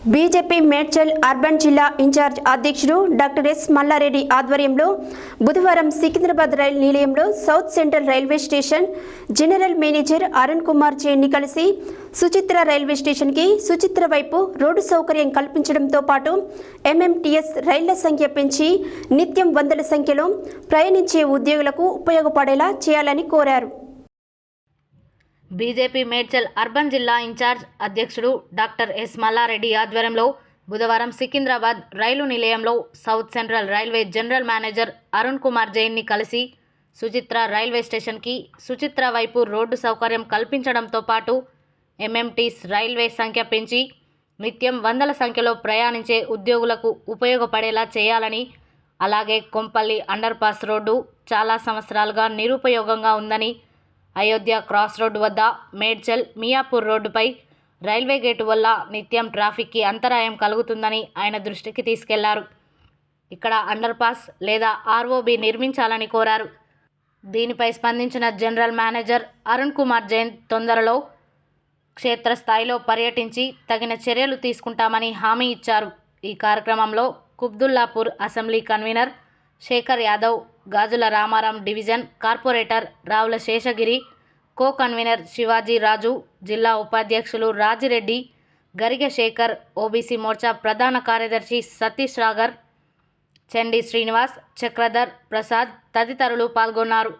BJP Medchal urban జిల్లా incharge అధ్యక్షుడు doctor S Mallareddy ఆధ్వర్యంలో బుధవారం సికింద్రాబాద్ రైల్ నిలయంలో south central railway station general manager Arun Kumar జైన్ని కలిసి సుచిత్ర రైల్వే స్టేషన్కి సుచిత్ర వైపు రోడ్డు సౌకర్యం కల్పించడంతో పాటు ఎంఎంటీఎస్ రైళ్ళ సంఖ్య పెంచి నిత్యం వందల సంఖ్యలో ప్రయాణించే ఉద్యోగులకు ఉపయోగపడేలా చేయాలని కోరారు. బీజేపీ మేడ్చల్ అర్బన్ జిల్లా ఇన్ఛార్జ్ అధ్యక్షుడు డాక్టర్ ఎస్ మల్లారెడ్డి ఆధ్వర్యంలో బుధవారం సికింద్రాబాద్ రైలు నిలయంలో south central railway general manager Arun Kumar జైన్ని కలిసి సుచిత్ర రైల్వే స్టేషన్కి సుచిత్ర వైపు రోడ్డు సౌకర్యం కల్పించడంతో పాటు ఎంఎంటీస్ రైల్వే సంఖ్య పెంచి నిత్యం వందల సంఖ్యలో ప్రయాణించే ఉద్యోగులకు ఉపయోగపడేలా చేయాలని అలాగే కొంపల్లి అండర్ పాస్ రోడ్డు చాలా సంవత్సరాలుగా నిరుపయోగంగా ఉందని అయోధ్య క్రాస్ రోడ్డు వద్ద మేడ్చల్ మియాపూర్ రోడ్డుపై రైల్వే గేటు వల్ల నిత్యం ట్రాఫిక్కి అంతరాయం కలుగుతుందని ఆయన దృష్టికి తీసుకెళ్ళారు. ఇక్కడ అండర్ పాస్ లేదా ఆర్ఓబి నిర్మించాలని కోరారు. దీనిపై స్పందించిన జనరల్ మేనేజర్ అరుణ్ కుమార్ జైన్ తొందరలో క్షేత్రస్థాయిలో పర్యటించి తగిన చర్యలు తీసుకుంటామని హామీ ఇచ్చారు. ఈ కార్యక్రమంలో Qutbullapur assembly convener Shekar Yadav Gajula Ramaram division corporator Ravula Seshagiri co convener Shivaji Raju జిల్లా ఉపాధ్యక్షులు రాజిరెడ్డి గరిగ శేఖర్ ఓబీసీ మోర్చా ప్రధాన కార్యదర్శి సతీష్ రాగర్ చండి శ్రీనివాస్ చక్రధర్ ప్రసాద్ తదితరులు పాల్గొన్నారు.